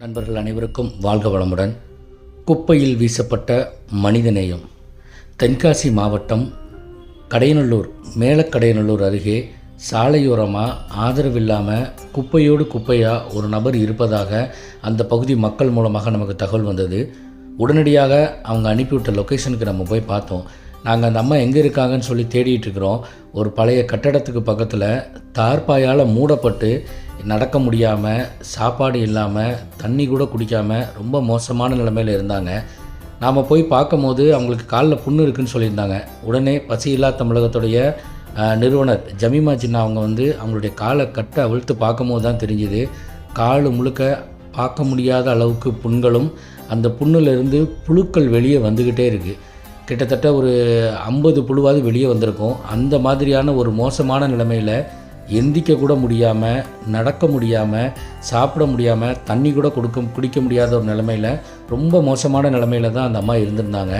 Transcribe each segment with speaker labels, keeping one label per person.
Speaker 1: நண்பர்கள் அனைவருக்கும் வாழ்க வளமுடன். குப்பையில் வீசப்பட்ட மனிதநேயம் தென்காசி மாவட்டம் கடையநல்லூர் மேலக்கடையநல்லூர் அருகே சாலையோரமாக ஆதரவில்லாமல் குப்பையோடு குப்பையாக ஒரு நபர் இருப்பதாக அந்த பகுதி மக்கள் மூலமாக நமக்கு தகவல் வந்தது. உடனடியாக அவங்க அனுப்பிவிட்ட லொக்கேஷனுக்கு நம்ம போய் பார்த்தோம். நாங்கள் அந்த அம்மா எங்கே இருக்காங்கன்னு சொல்லி தேடிட்டு இருக்கிறோம். ஒரு பழைய கட்டடத்துக்கு பக்கத்தில் தார்பாயால் மூடப்பட்டு நடக்க முடியாமல் சாப்பாடு இல்லாமல் தண்ணி கூட குடிக்காமல் ரொம்ப மோசமான நிலைமையில் இருந்தாங்க. நாம் போய் பார்க்கும்போது அவங்களுக்கு காலில் புண்ணு இருக்குன்னு சொல்லியிருந்தாங்க. உடனே பசியில்லா தமிழகத்துடைய நிறுவனர் ஜமீமா ஜின்னா அவங்க வந்து அவங்களுடைய காலை கட்ட அவிழ்த்து பார்க்கும்போது தான் தெரிஞ்சுது. கால் முழுக்க பார்க்க முடியாத அளவுக்கு புண்களும் அந்த புண்ணுலேருந்து புழுக்கள் வெளியே வந்துக்கிட்டே இருக்குது கிட்டத்தட்ட ஒரு ஐம்பது புழுவாவது வெளியே வந்திருக்கும். அந்த மாதிரியான ஒரு மோசமான நிலைமையில் எந்திக்க கூட முடியாமல் நடக்க முடியாமல் சாப்பிட முடியாமல் தண்ணி கூட கொடுக்க குடிக்க முடியாத ஒரு நிலமையில் ரொம்ப மோசமான நிலமையில தான் அந்த அம்மா இருந்திருந்தாங்க.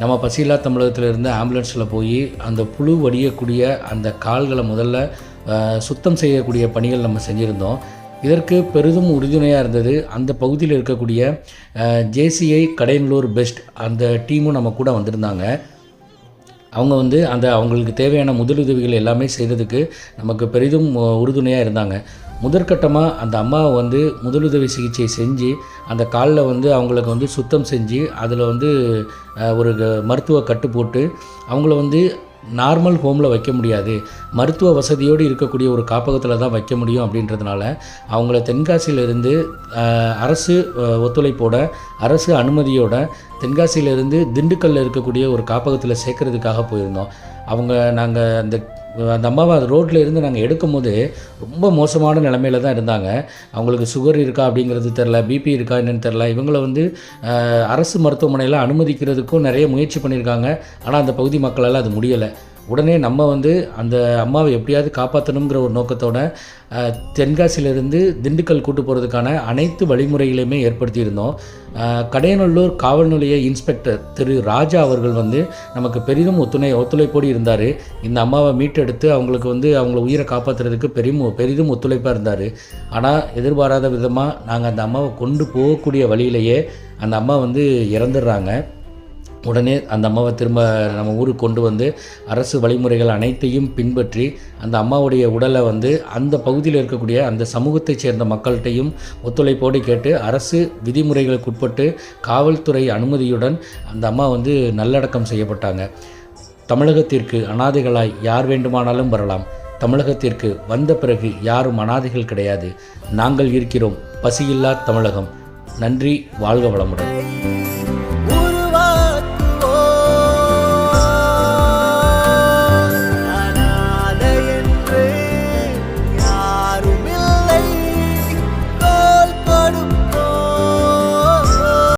Speaker 1: நம்ம பசியில்லா தமிழகத்தில் இருந்து ஆம்புலன்ஸில் போய் அந்த புழு வடியக்கூடிய அந்த கால்களை முதல்ல சுத்தம் செய்யக்கூடிய பணிகள் நம்ம செஞ்சுருந்தோம். இதற்கு பெரிதும் உறுதுணையாக இருந்தது அந்த பகுதியில் இருக்கக்கூடிய ஜேசிஐ கடையனூர் பெஸ்ட் அந்த டீமும் நம்ம கூட வந்திருந்தாங்க. அவங்க வந்து அந்த அவங்களுக்கு தேவையான முதலுதவிகள் எல்லாமே செய்கிறதுக்கு நமக்கு பெரிதும் உறுதுணையாக இருந்தாங்க. முதற்கட்டமாக அந்த அம்மாவை வந்து முதலுதவி சிகிச்சை செஞ்சு அந்த காலில் வந்து அவங்களுக்கு வந்து சுத்தம் செஞ்சு அதில் வந்து ஒரு க- மருத்துவ கட்டு போட்டு அவங்கள வந்து நார்மல் ஹோமில் வைக்க முடியாது. மருத்துவ வசதியோடு இருக்கக்கூடிய ஒரு காப்பகத்தில் தான் வைக்க முடியும் அப்படின்றதுனால அவங்கள தென்காசியிலிருந்து அரசு ஒத்துழைப்போட அரசு அனுமதியோட தென்காசியிலிருந்து திண்டுக்கல்லில் இருக்கக்கூடிய ஒரு காப்பகத்தில் சேர்க்கறதுக்காக போயிருந்தோம். அவங்க நாங்கள் அந்த அந்த அம்மாவை ரோட்டில் இருந்து நாங்கள் எடுக்கும்போது ரொம்ப மோசமான நிலமையில தான் இருந்தாங்க. அவங்களுக்கு சுகர் இருக்கா அப்படிங்கிறது தெரில பிபி இருக்கா என்னென்னு தெரில இவங்களை வந்து அரசு மருத்துவமனையில் அனுமதிக்கிறதுக்கும் நிறைய முயற்சி பண்ணியிருக்காங்க. ஆனால் அந்த பகுதி மக்களால் அது முடியலை. உடனே நம்ம வந்து அந்த அம்மாவை எப்படியாவது காப்பாற்றணுங்கிற ஒரு நோக்கத்தோட தென்காசியிலிருந்து திண்டுக்கல் கூட்டு போகிறதுக்கான அனைத்து வழிமுறைகளையுமே ஏற்படுத்தியிருந்தோம். கடையநல்லூர் காவல் நிலைய இன்ஸ்பெக்டர் திரு ராஜா அவர்கள் வந்து நமக்கு பெரிதும் ஒத்துணை ஒத்துழைப்போடு இருந்தார். இந்த அம்மாவை மீட்டெடுத்து அவங்களுக்கு வந்து அவங்கள உயிரை காப்பாற்றுறதுக்கு பெரும் பெரிதும் ஒத்துழைப்பாக இருந்தார். ஆனால் எதிர்பாராத விதமாக நாங்கள் அந்த அம்மாவை கொண்டு போகக்கூடிய வழியிலேயே அந்த அம்மா வந்து இறந்துடுறாங்க. உடனே அந்த அம்மாவை திரும்ப நம்ம ஊருக்கு கொண்டு வந்து அரசு வழிமுறைகள் அனைத்தையும் பின்பற்றி அந்த அம்மாவுடைய உடலை வந்து அந்த பகுதியில் இருக்கக்கூடிய அந்த சமூகத்தைச் சேர்ந்த மக்கள்கிட்டையும் ஒத்துழைப்போடு கேட்டு அரசு விதிமுறைகளுக்கு உட்பட்டு காவல்துறை அனுமதியுடன் அந்த அம்மா வந்து நல்லடக்கம் செய்யப்பட்டாங்க. தமிழகத்திற்கு அனாதைகளாய் யார் வேண்டுமானாலும் வரலாம். தமிழகத்திற்கு வந்த பிறகு யாரும் அனாதைகள் கிடையாது. நாங்கள் இருக்கிறோம். பசியில்லா தமிழகம். நன்றி. வாழ்க வளமுடன்.